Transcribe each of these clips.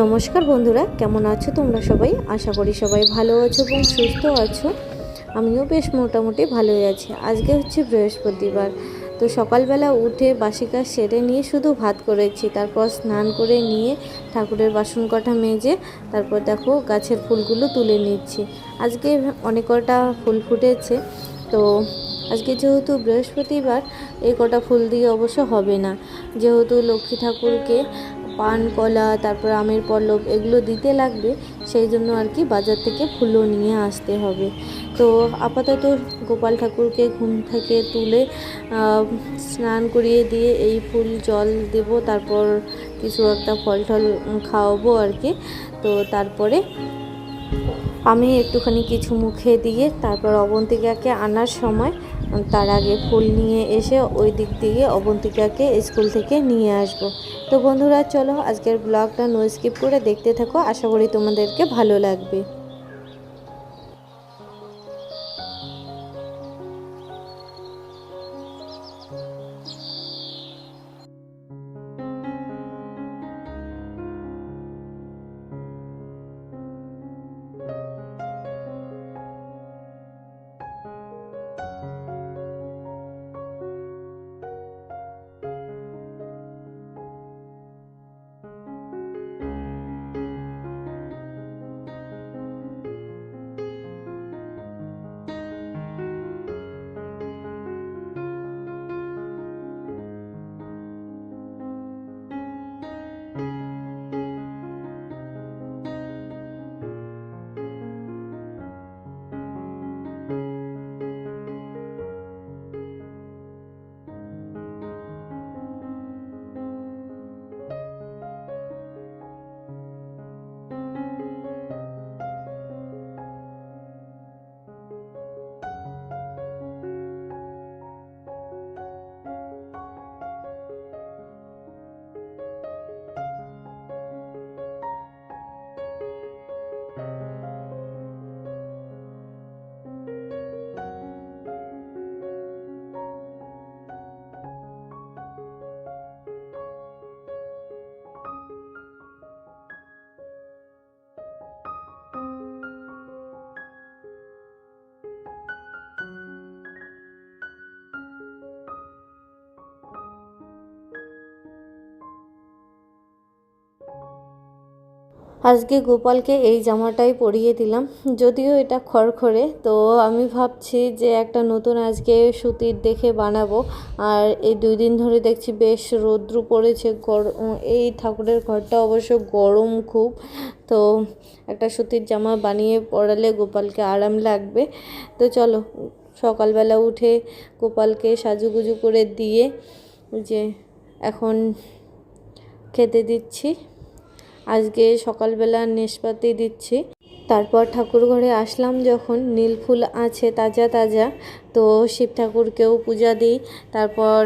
নমস্কার বন্ধুরা, কেমন আছো তোমরা সবাই? আশা করি সবাই ভালো আছো এবং সুস্থ আছো। আমিও বেশ মোটামুটি ভালোই আছি। আজকে হচ্ছে বৃহস্পতিবার। তো সকালবেলা উঠে বাসি কাজ সেরে নিয়ে শুধু ভাত করেছি, তারপর স্নান করে নিয়ে ঠাকুরের বাসন কটা মেজে তারপর দেখো গাছের ফুলগুলো তুলে নিচ্ছি। আজকে অনেক কটা ফুল ফুটেছে, তো আজকে যেহেতু বৃহস্পতিবার, এই কটা ফুল দিয়ে অবশ্য হবে না। যেহেতু লক্ষ্মী ঠাকুরকে পান, কলা, তারপর আমের পল্লব এগুলো দিতে লাগবে, সেই জন্য আর কি বাজার থেকে ফুলও নিয়ে আসতে হবে। তো আপাতত গোপাল ঠাকুরকে ঘুম থেকে তুলে স্নান করিয়ে দিয়ে এই ফুল, জল দেব, তারপর কিছু একটা ফল টল খাওয়াবো আর কি। তো তারপরে আমি একটুখানি কিছু মুখে দিয়ে, তারপর অবন্তিকাকে আনার সময় তার আগে ফুল নিয়ে এসে ওই দিক দিয়ে অবন্তিকাকে স্কুল থেকে নিয়ে আসব। তো বন্ধুরা, চলো আজকের ব্লগটা নো স্কিপ করে দেখতে থাকো। আশা করি তোমাদেরকে ভালো লাগবে। আজকে গোপালকে এই জামাটাই পরিয়ে দিলাম। যদিও এটা খড়খড়ে, তো আমি ভাবছি যে একটা নতুন আজকে সুতির দেখে বানাবো। আর এই দুই দিন ধরে দেখছি বেশ রৌদ্র পড়েছে গরম এই ঠাকুরের ঘরটা অবশ্য গরম খুব। তো একটা সুতির জামা বানিয়ে পরালে গোপালকে আরাম লাগবে। তো চলো, সকালবেলা উঠে গোপালকে সাজুগুজু করে দিয়ে যে এখন খেতে দিচ্ছি। আজকে সকালবেলা নেশপাতি দিচ্ছি। তারপর ঠাকুর ঘরে আসলাম যখন। নীল ফুল আছে, তাজা তাজা। তো শিব ঠাকুরকেও পূজা দিই। তারপর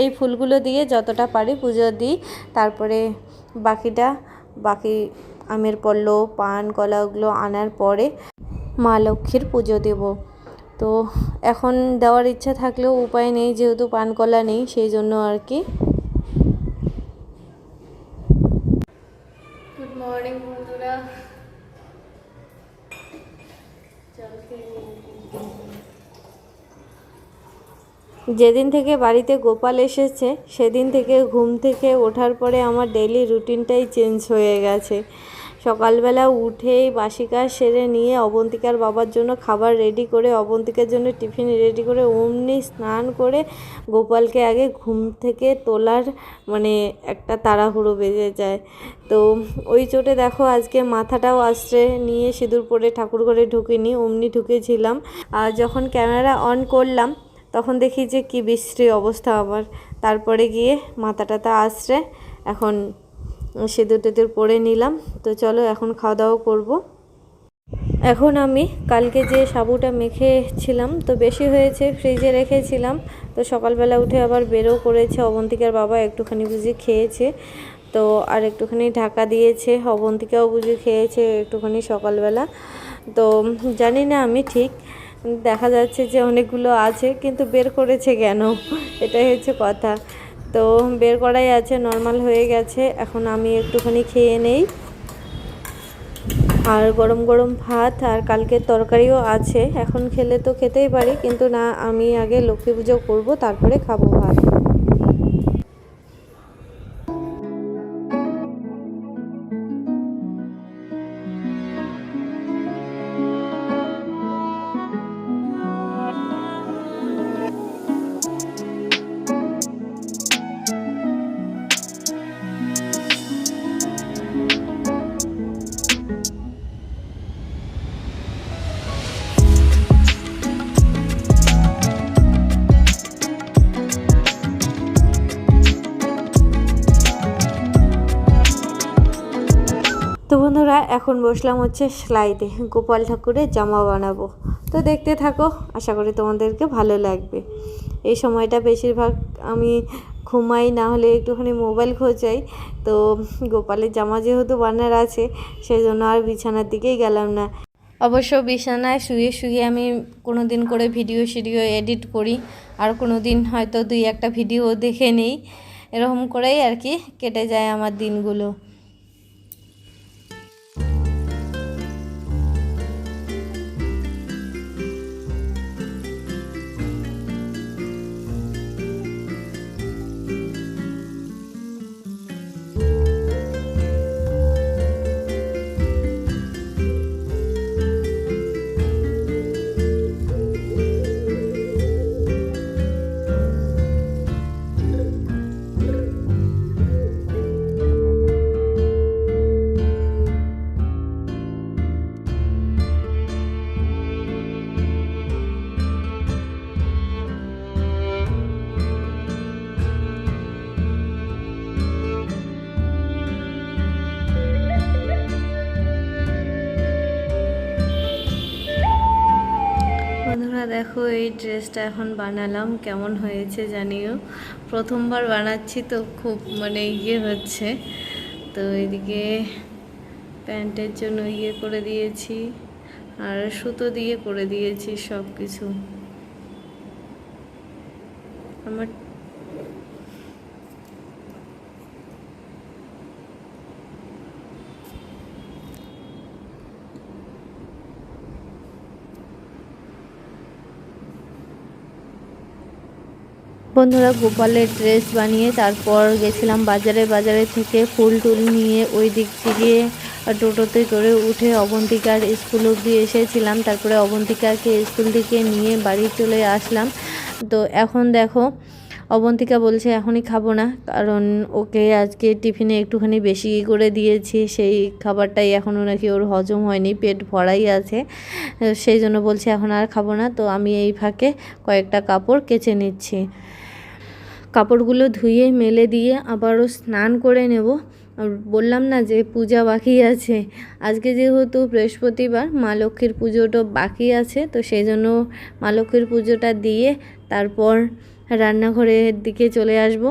এই ফুলগুলো দিয়ে যতটা পারি পুজো দিই। তারপরে বাকিটা, বাকি আমের পল্লব পান, কলা ওগুলো আনার পরে মা লক্ষ্মীর পুজো দেব। তো এখন দেওয়ার ইচ্ছা থাকলেও উপায় নেই, যেহেতু পান কলা নেই, সেই জন্য আর কি গুড মর্নিং বন্ধুরা। যেদিন থেকে বাড়িতে গোপাল এসেছে, সেদিন থেকে ঘুম থেকে ওঠার পরে আমার ডেইলি রুটিনটাই চেঞ্জ হয়ে গেছে। সকালবেলা উঠেই বাসি কাজ সেরে নিয়ে অবন্তিকার বাবার জন্য খাবার রেডি করে, অবন্তিকার জন্য টিফিন রেডি করে, অমনি স্নান করে গোপালকে আগে ঘুম থেকে তোলার মানে একটা তাড়াহুড়ো বেজে যায়। তো ওই চোটে দেখো আজকে মাথাটাও আশ্রে নিয়ে সিঁদুর পরে ঠাকুর ঘরে ঢুকিনি, অমনি ঢুকেছিলাম। আর যখন ক্যামেরা অন করলাম, তখন দেখি যে কি বিশ্রী অবস্থা আমার তারপরে গিয়ে মাথা টাথা আশ্রে এখন সিঁদুর টেদুর পরে নিলাম। তো চলো এখন খাওয়া দাওয়া করব। এখন আমি কালকে যে সাবুটা মেখেছিলাম, তো বেশি হয়েছে, ফ্রিজে রেখেছিলাম। তো সকালবেলা উঠে আবার বেরও করেছে অবন্তিকার বাবা, একটুখানি বুঝি খেয়েছে। তো আর একটুখানি ঢাকা দিয়েছে, অবন্তিকাও বুঝি খেয়েছে একটুখানি সকালবেলা। তো জানি না আমি ঠিক, দেখা যাচ্ছে যে অনেকগুলো আছে, কিন্তু বের করেছে কেন? এটাই হচ্ছে কথা। তো বের করাই আছে নর্মাল হয়ে গেছে। এখন আমি একটুখানি খেয়ে নেই। আর গরম গরম ভাত আর কালকে তরকারিও আছে। এখন খেলে তো খেতেই পারি, কিন্তু না, আমি আগে লক্ষ্মী পুজো করব, তারপরে খাব ভাত। বসলাম হচ্ছে সেলাইতে। গোপাল ঠাকুরের জামা বানাবো। তো দেখতে থাকো, আশা করি তোমাদেরকে ভালো লাগবে। এই সময়টা বেশিরভাগ আমি ঘুমাই, না হলে একটুখানি মোবাইল খোঁজাই। তো গোপালের জামা যেহেতু বানার আছে সেই জন্য আর বিছানার দিকেই গেলাম না। অবশ্য বিছানায় শুয়ে শুয়ে আমি কোনো দিন করে ভিডিও সিডিও এডিট করি, আর কোনো দিন হয়তো দুই একটা ভিডিও দেখে নিই। এরকম করেই আর কি কেটে যায় আমার দিনগুলো। বন্ধুরা, দেখো এই ড্রেসটা এখন বানালাম। কেমন হয়েছে জানিও। প্রথমবার বানাচ্ছি তো খুব মানে ইয়ে হচ্ছে। তো এদিকে প্যান্টের জন্য ইয়ে করে দিয়েছি, আর সুতো দিয়ে করে দিয়েছি সব কিছু আমার বন্ধুরা গোপালের ড্রেস বানিয়ে তারপর গেছিলাম বাজারে। বাজারে থেকে ফুল টুল নিয়ে ওই দিক থেকে টোটোতে করে উঠে অবন্তিকার স্কুল অবধি এসেছিলাম। তারপরে অবন্তিকাকে স্কুল থেকে নিয়ে বাড়ি চলে আসলাম। তো এখন দেখো, অবন্তিকা বলছে, এখনই খাব না, কারণ ওকে আজকে টিফিনে একটুখানি বেশি করে দিয়েছি। সেই খাবারটাই এখনও নাকি ওর হজম হয়নি, পেট ভরাই আছে। সেই জন্য বলছে, এখন আর খাব না। তো আমি এই ফাঁকে কয়েকটা কাপড় কেচে নিচ্ছি। কাপড়গুলো ধুয়ে, মেলে দিয়ে আবারও স্নান করে নেব। বললাম না যে পূজা বাকি আছে। আজকে যেহেতু বৃহস্পতিবার, মা লক্ষ্মীর পুজোটা বাকি আছে, তো সেই জন্য মা লক্ষ্মীর পুজোটা দিয়ে তারপর রান্নাঘরের দিকে চলে আসব।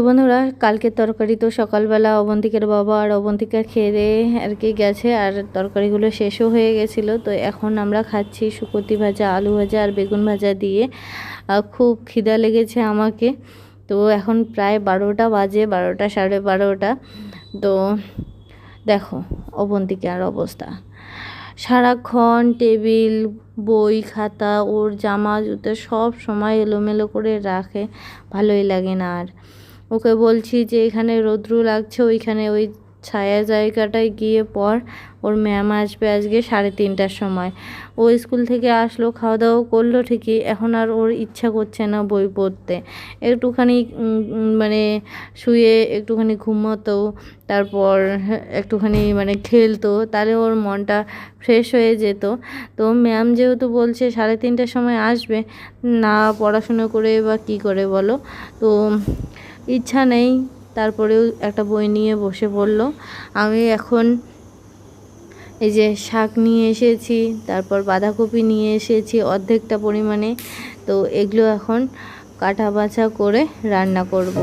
তো বন্ধুরা কালকের তরকারি তো সকালবেলা অবন্তিকের বাবা আর অবন্তিকা খেয়ে দিয়ে আর কি গেছে আর তরকারিগুলো শেষও হয়ে গেছিল। তো এখন আমরা খাচ্ছি শুকতি ভাজা, আলু ভাজা আর বেগুন ভাজা দিয়ে। খুব খিদা লেগেছে আমাকে। তো এখন প্রায় বারোটা বাজে, বারোটা সাড়ে বারোটা। তো দেখো অবন্তিকার অবস্থা। সারাক্ষণ টেবিল, বই, খাতা, ওর জামা, জুতো সব সময় এলোমেলো করে রাখে, ভালোই লাগে না আর। ওকে বলছি যে, এখানে রৌদ্র লাগছে, ওইখানে ওই ছায়া জায়গাটায় গিয়ে পর ওর ম্যাম আসবে আজকে সাড়ে তিনটার সময়। ও স্কুল থেকে আসলো খাওয়া দাওয়া করল ঠিকই। এখন আর ওর ইচ্ছা করছে না বই পড়তে। একটুখানি মানে শুয়ে একটুখানি ঘুমোতো, তারপর একটুখানি মানে খেলতো, তাহলে ওর মনটা ফ্রেশ হয়ে যেত। তো ম্যাম যেহেতু বলছে সাড়ে তিনটার সময় আসবে, না পড়াশুনো করে বা কী করে বলো? তো ইচ্ছা নেই। তারপরেও একটা বই নিয়ে বসে পড়ল। আমি এখন এই যে শাক নিয়ে এসেছি, তারপর বাঁধাকপি নিয়ে এসেছি অর্ধেকটা পরিমাণে। তো এগুলো এখন কাটা বাছা করে রান্না করব।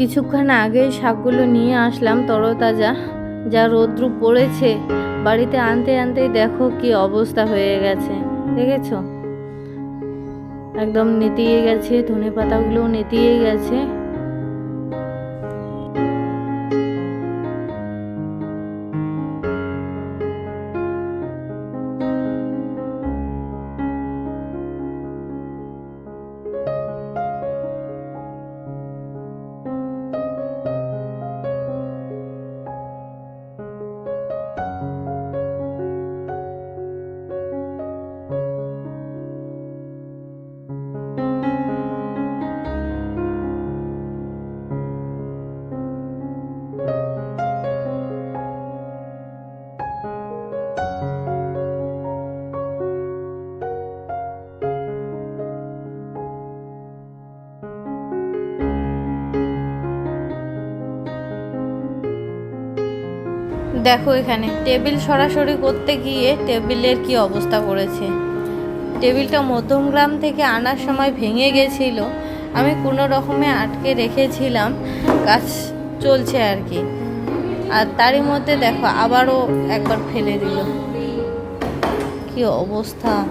কিছুক্ষণ আগে শাকগুলো নিয়ে আসলাম তরতাজা, যা রৌদ্র পড়েছে। বাড়িতে আনতে আনতেই দেখো কি অবস্থা হয়ে গেছে। দেখেছ? একদম নেতিয়ে গেছে ধনে পাতাগুলো নেতিয়ে গেছে। দেখো এখানে, টেবিল সরাসরি করতে গিয়ে টেবিলের কি অবস্থা করেছে? টেবিলটা মধ্যমগ্রাম থেকে আনার সময় ভেঙে গেছিল। আমি কোনো রকমে আটকে রেখেছিলাম, কাজ চলছে আর কি। আর তারই মধ্যে দেখো, আবারও একবার ফেলে দিল। কি অবস্থা?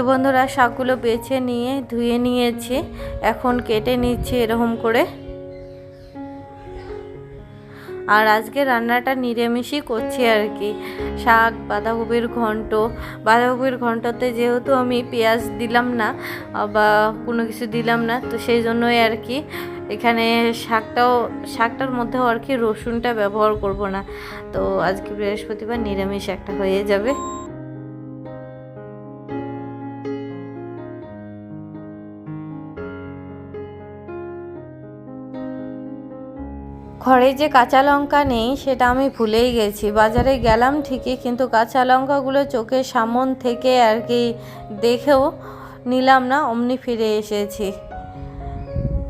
তো বন্ধুরা শাকগুলো বেছে নিয়ে, ধুয়ে নিয়েছি। এখন কেটে নিচ্ছি এরকম করে। আর আজকে রান্নাটা নিরামিষই করছি আর কি। শাক, বাঁধাকপির ঘন্ট। বাঁধাকপির ঘন্টতে যেহেতু আমি পেঁয়াজ দিলাম না, বা কোনো কিছু দিলাম না, তো সেই জন্যই আর কি এখানে শাকটাও, শাকটার মধ্যেও আর কি রসুনটা ব্যবহার করব না। তো আজকে বৃহস্পতিবার নিরামিষ একটা হয়ে যাবে। ঘরে যে কাঁচা লঙ্কা নেই, সেটা আমি ভুলেই গেছি। বাজারে গেলাম ঠিকই, কিন্তু কাঁচা লঙ্কাগুলো চোখের সামন থেকে আর কি দেখেও নিলাম না, অমনি ফিরে এসেছি।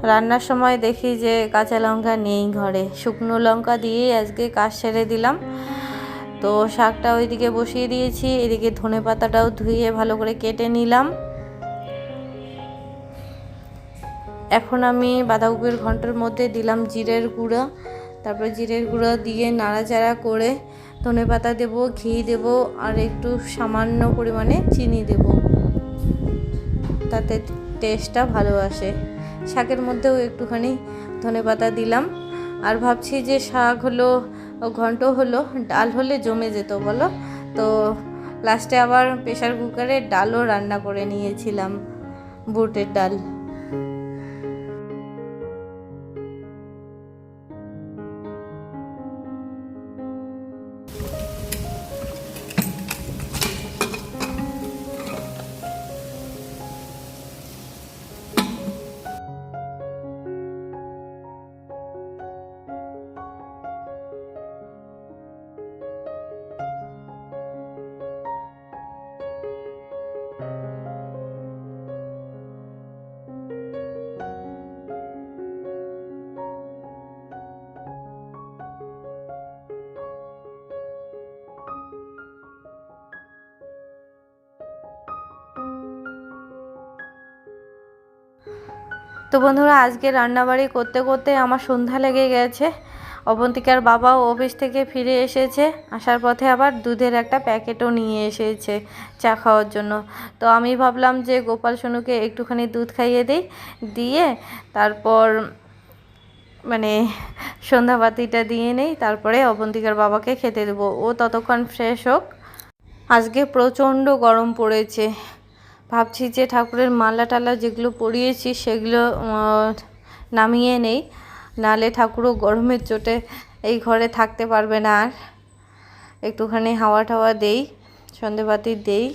রান্নার সময় দেখি যে কাঁচা লঙ্কা নেই ঘরে। শুকনো লঙ্কা দিয়েই আজকে কাজ সেরে দিলাম। তো শাকটা ওইদিকে বসিয়ে দিয়েছি, এদিকে ধনে পাতাটাও ধুয়ে ভালো করে কেটে নিলাম। এখন আমি বাঁধাকপির ঘণ্টার মধ্যে দিলাম জিরের গুঁড়ো। তারপরে জিরের গুঁড়ো দিয়ে নাড়াচাড়া করে ধনে পাতা দেবো, ঘি দেবো আর একটু সামান্য পরিমাণে চিনি দেব। তাতে টেস্টটা ভালো আসে। শাকের মধ্যেও একটুখানি ধনে পাতা দিলাম। আর ভাবছি যে শাক হলো, ঘন্ট হলো, ডাল হলে জমে যেত বলো? তো লাস্টে আবার প্রেশার কুকারে ডালও রান্না করে নিয়েছিলাম, বুটের ডাল। তো বন্ধুরা, আজকে রান্নাবাড়ি করতে করতে আমার সন্ধ্যা লেগে গেছে। অবন্তিকার বাবাও অফিস থেকে ফিরে এসেছে। আসার পথে আবার দুধের একটা প্যাকেটও নিয়ে এসেছে চা খাওয়ার জন্য। তো আমি ভাবলাম যে গোপাল সোনুকে একটুখানি দুধ খাইয়ে দিই, দিয়ে তারপর মানে সন্ধ্যাবাতিটা দিয়ে নেই, তারপরে অবন্তিকার বাবাকে খেতে দেবো। ও ততক্ষণ ফ্রেশ হোক। আজকে প্রচণ্ড গরম পড়েছে। ভাবছি যে ঠাকুরের মালা টালা যেগুলো পরিয়েছি সেগুলো নামিয়ে নেই। নালে ঠাকুরও গরমের চোটে এই ঘরে থাকতে পারবে না আর। একটুখানি হাওয়া টাওয়া দেই সন্ধেবাতি দেই।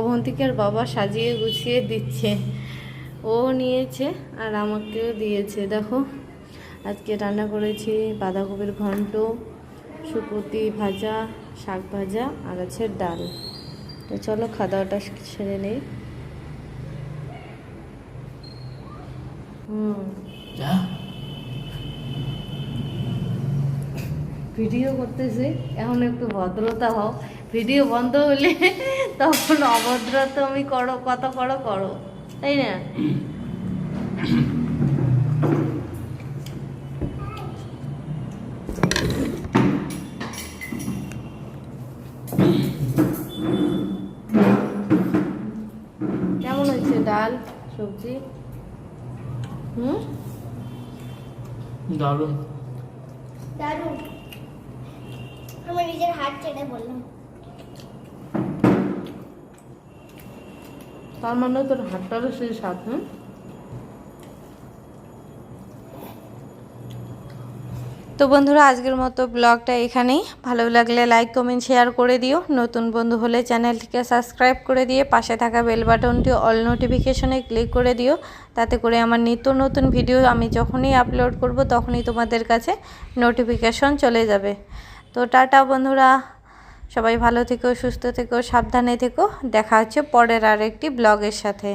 অবন্তিকের বাবা সাজিয়ে গুছিয়ে দিচ্ছে। ও নিয়েছে আর আমাকেও দিয়েছে। দেখো, আজকে রান্না করেছি বাঁধাকপির ঘন্ট, শুকুতি ভাজা, শাক ভাজা আর আছে ডাল। তো চলো খাওয়া দাওয়াটা সেরে নেই। হুম। ভিডিও করতেছে। এখন একটু ভদ্রতা হও ভিডিও বন্ধ হলে তখন অভদ্রতা আমি করো কত করো করো। তাই না? কেমন হয়েছে ডাল সবজি? হুম? দারুণ। দারুণ। আমার নিজের হাত চেটে বললাম। তার মানে তোর হাতটারও সেই স্বাদ হ্যাঁ? তো বন্ধুরা আজকের মতো ব্লগটা এখানেই। ভালো লাগলে লাইক কমেন্ট শেয়ার করে দিও। নতুন বন্ধু হলে চ্যানেলটিকে সাবস্ক্রাইব করে দিয়ে পাশে থাকা বেল বাটনটি অল নোটিফিকেশনে ক্লিক করে দিও। তাতে করে আমার নিত্য নতুন ভিডিও আমি যখনই আপলোড করব তখনই তোমাদের কাছে নোটিফিকেশন চলে যাবে। তো টাটা বন্ধুরা। সবাই ভালো থেকো, সুস্থ থেকো, সাবধানে থেকো। দেখা হচ্ছে পরের আর একটি ব্লগের সাথে।